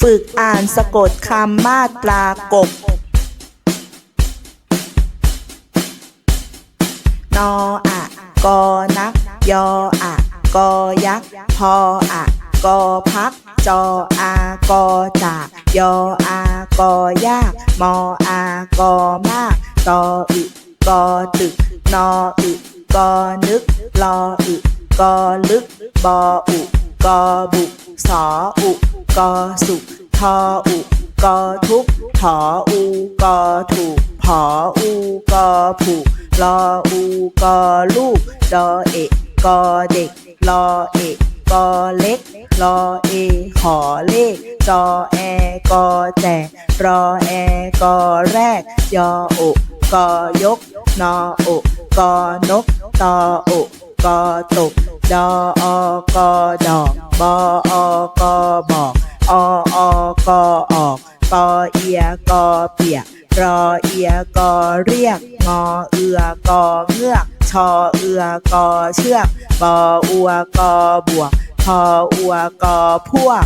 ฝึกอ่านสะกดคำมาตรากบนออะกอนัก ยออะกอยักษ์พออะกอพัก จออากอจาก ยออากอยากมออากอมากตออึกอตึก นออึกอนึก ลออึกอลึก บออุกอบุกสออุกอสุก ทออุกอทุกถออูกอถูกผออูกอผูกลออูกอลูกดอเอกกอเด็กลอเอกกอเล็กลอเอขอเลขจอแอกอแจกรอแอกอแรกยออกอยกนออกอนกตอโอกอตกดออกอดอกบออกอบอก ออกอออกอเอียกอเปียกรอเอียกอเรียกงอเอือกอเงือกชอเอือกอเชือกปออัวกอบวกพออัวกอพวก